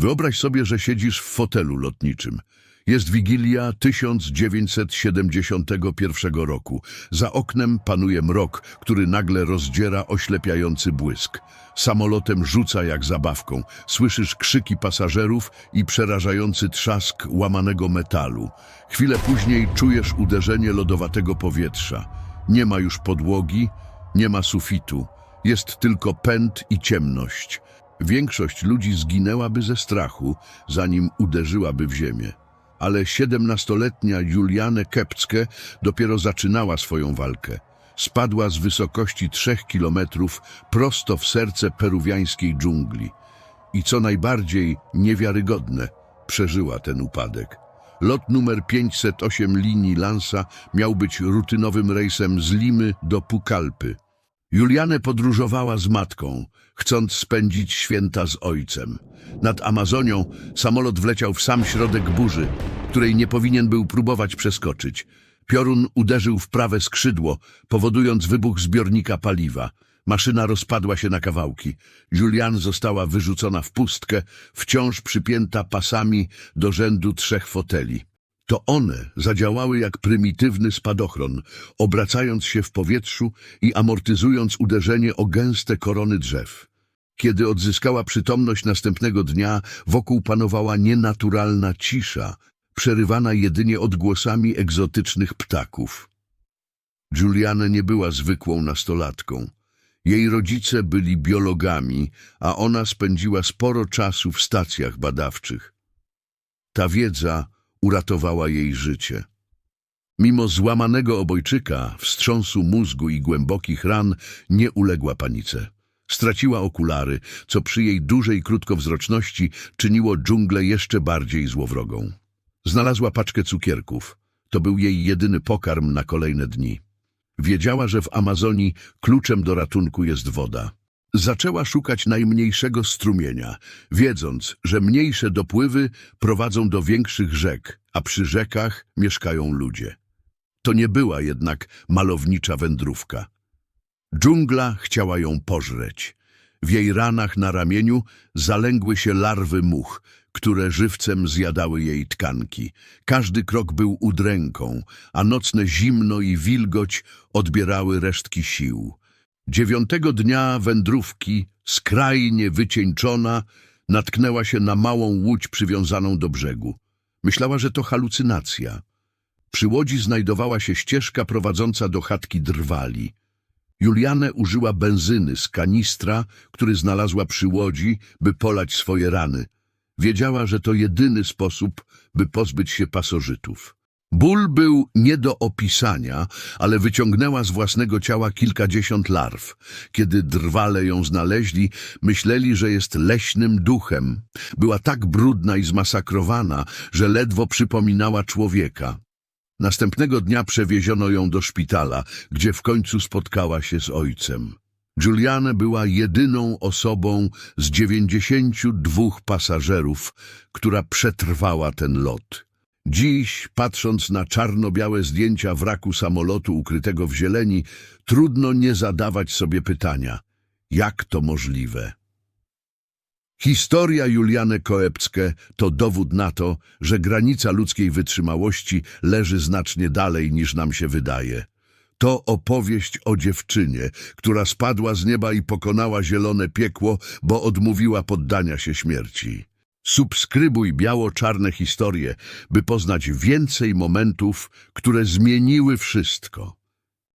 Wyobraź sobie, że siedzisz w fotelu lotniczym. Jest Wigilia 1971 roku. Za oknem panuje mrok, który nagle rozdziera oślepiający błysk. Samolotem rzuca jak zabawką. Słyszysz krzyki pasażerów i przerażający trzask łamanego metalu. Chwilę później czujesz uderzenie lodowatego powietrza. Nie ma już podłogi, nie ma sufitu. Jest tylko pęd i ciemność. Większość ludzi zginęłaby ze strachu, zanim uderzyłaby w ziemię. Ale siedemnastoletnia Juliane Kepcke dopiero zaczynała swoją walkę. Spadła z wysokości trzech kilometrów prosto w serce peruwiańskiej dżungli. I co najbardziej niewiarygodne, przeżyła ten upadek. Lot numer 508 linii Lansa miał być rutynowym rejsem z Limy do Pukalpy. Juliane podróżowała z matką, chcąc spędzić święta z ojcem. Nad Amazonią samolot wleciał w sam środek burzy, której nie powinien był próbować przeskoczyć. Piorun uderzył w prawe skrzydło, powodując wybuch zbiornika paliwa. Maszyna rozpadła się na kawałki. Julian została wyrzucona w pustkę, wciąż przypięta pasami do rzędu trzech foteli. To one zadziałały jak prymitywny spadochron, obracając się w powietrzu i amortyzując uderzenie o gęste korony drzew. Kiedy odzyskała przytomność następnego dnia, wokół panowała nienaturalna cisza, przerywana jedynie odgłosami egzotycznych ptaków. Juliana nie była zwykłą nastolatką. Jej rodzice byli biologami, a ona spędziła sporo czasu w stacjach badawczych. Ta wiedza uratowała jej życie. Mimo złamanego obojczyka, wstrząsu mózgu i głębokich ran nie uległa panice. Straciła okulary, co przy jej dużej krótkowzroczności czyniło dżunglę jeszcze bardziej złowrogą. Znalazła paczkę cukierków. To był jej jedyny pokarm na kolejne dni. Wiedziała, że w Amazonii kluczem do ratunku jest woda. Zaczęła szukać najmniejszego strumienia, wiedząc, że mniejsze dopływy prowadzą do większych rzek, a przy rzekach mieszkają ludzie. To nie była jednak malownicza wędrówka. Dżungla chciała ją pożreć. W jej ranach na ramieniu zalęgły się larwy much, które żywcem zjadały jej tkanki. Każdy krok był udręką, a nocne zimno i wilgoć odbierały resztki sił. Dziewiątego dnia wędrówki, skrajnie wycieńczona, natknęła się na małą łódź przywiązaną do brzegu. Myślała, że to halucynacja. Przy łodzi znajdowała się ścieżka prowadząca do chatki drwali. Juliane użyła benzyny z kanistra, który znalazła przy łodzi, by polać swoje rany. Wiedziała, że to jedyny sposób, by pozbyć się pasożytów. Ból był nie do opisania, ale wyciągnęła z własnego ciała kilkadziesiąt larw. Kiedy drwale ją znaleźli, myśleli, że jest leśnym duchem. Była tak brudna i zmasakrowana, że ledwo przypominała człowieka. Następnego dnia przewieziono ją do szpitala, gdzie w końcu spotkała się z ojcem. Juliane była jedyną osobą z 92 pasażerów, która przetrwała ten lot. Dziś, patrząc na czarno-białe zdjęcia wraku samolotu ukrytego w zieleni, trudno nie zadawać sobie pytania, jak to możliwe? Historia Juliane Koepcke to dowód na to, że granica ludzkiej wytrzymałości leży znacznie dalej niż nam się wydaje. To opowieść o dziewczynie, która spadła z nieba i pokonała zielone piekło, bo odmówiła poddania się śmierci. Subskrybuj biało-czarne historie, by poznać więcej momentów, które zmieniły wszystko.